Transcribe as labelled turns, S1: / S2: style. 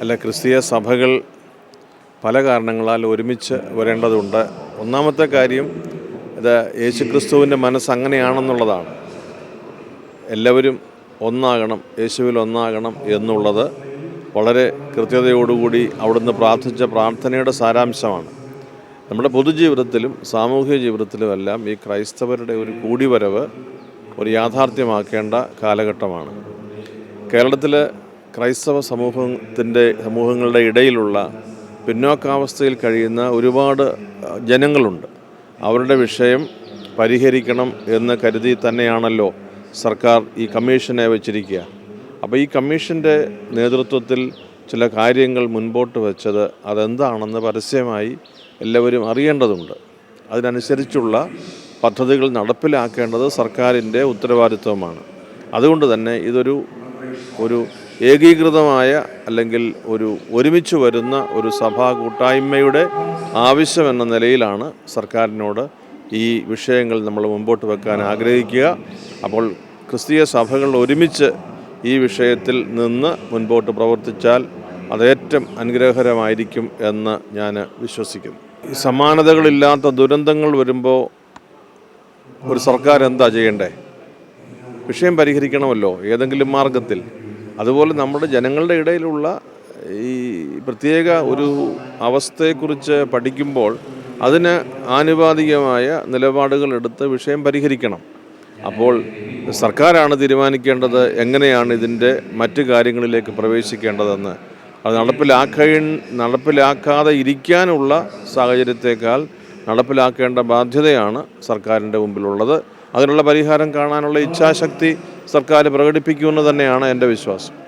S1: അല്ല ക്രിസ്തീയ സഭകൾ പല കാരണങ്ങളാൽ ഒരുമിച്ച് വരേണ്ടതുണ്ട്. ഒന്നാമത്തെ കാര്യം ഇത് യേശുക്രിസ്തുവിന്റെ മനസ്സ് അങ്ങനെയാണെന്നുള്ളതാണ്. എല്ലാവരും ഒന്നാകണം യേശുവിൽ ഒന്നാകണം എന്നുള്ളത് വളരെ കൃത്യതയോടുകൂടി അവിടുന്ന് പ്രാർത്ഥിച്ച പ്രാർത്ഥനയുടെ സാരാംശമാണ്. നമ്മുടെ പൊതുജീവിതത്തിലും സാമൂഹിക ജീവിതത്തിലുമെല്ലാം ഈ ക്രൈസ്തവരുടെ ഒരു കൂടിവരവ് ഒരു യാഥാർത്ഥ്യമാക്കേണ്ട കാലഘട്ടമാണ്. കേരളത്തിൽ ക്രൈസ്തവ സമൂഹത്തിന്റെ സമൂഹങ്ങളുടെ ഇടയിലുള്ള പിന്നോക്കാവസ്ഥയിൽ കഴിയുന്ന ഒരുപാട് ജനങ്ങളുണ്ട്. അവരുടെ വിഷയം പരിഹരിക്കണം എന്ന് കരുതി തന്നെയാണല്ലോ സർക്കാർ ഈ കമ്മീഷനെ വെച്ചിരിക്കുക. അപ്പോൾ ഈ കമ്മീഷന്റെ നേതൃത്വത്തിൽ ചില കാര്യങ്ങൾ മുൻപോട്ട് വെച്ചത് അതെന്താണെന്ന് പരസ്യമായി എല്ലാവരും അറിയേണ്ടതുണ്ട്. അതിനനുസരിച്ചുള്ള പദ്ധതികൾ നടപ്പിലാക്കേണ്ടത് സർക്കാരിന്റെ ഉത്തരവാദിത്വമാണ്. അതുകൊണ്ട് തന്നെ ഇതൊരു ഒരു ഏകീകൃതമായ അല്ലെങ്കിൽ ഒരു ഒരുമിച്ച് വരുന്ന ഒരു സഭാ കൂട്ടായ്മയുടെ ആവശ്യം എന്ന നിലയിലാണ് സർക്കാരിനോട് ഈ വിഷയങ്ങൾ നമ്മൾ മുമ്പോട്ട് വെക്കാൻ ആഗ്രഹിക്കുക. അപ്പോൾ ക്രിസ്തീയ സഭകൾ ഒരുമിച്ച് ഈ വിഷയത്തിൽ നിന്ന് മുൻപോട്ട് പ്രവർത്തിച്ചാൽ അതേറ്റവും അനുഗ്രഹകരമായിരിക്കും എന്ന് ഞാൻ വിശ്വസിക്കുന്നു. ഈ സമാനതകളില്ലാത്ത ദുരന്തങ്ങൾ വരുമ്പോൾ ഒരു സർക്കാർ എന്താ ചെയ്യേണ്ടേ? വിഷയം പരിഹരിക്കണമല്ലോ ഏതെങ്കിലും മാർഗത്തിൽ. അതുപോലെ നമ്മുടെ ജനങ്ങളുടെ ഇടയിലുള്ള ഈ പ്രത്യേക ഒരു അവസ്ഥയെക്കുറിച്ച് പഠിക്കുമ്പോൾ അതിന് ആനുപാതികമായ നിലപാടുകൾ എടുത്ത് വിഷയം പരിഹരിക്കണം. അപ്പോൾ സർക്കാരാണ് തീരുമാനിക്കേണ്ടത് എങ്ങനെയാണ് ഇതിന്റെ മറ്റു കാര്യങ്ങളിലേക്ക് പ്രവേശിക്കേണ്ടതെന്ന്. അത് നടപ്പിലാക്ക നടപ്പിലാക്കാതെ ഇരിക്കാനുള്ള സാഹചര്യത്തേക്കാൾ നടപ്പിലാക്കേണ്ട ബാധ്യതയാണ് സർക്കാരിന്റെ മുമ്പിലുള്ളത്. അതിനുള്ള പരിഹാരം കാണാനുള്ള ഇച്ഛാശക്തി സർക്കാർ പ്രകടിപ്പിക്കുമെന്ന് തന്നെയാണ് എന്റെ വിശ്വാസം.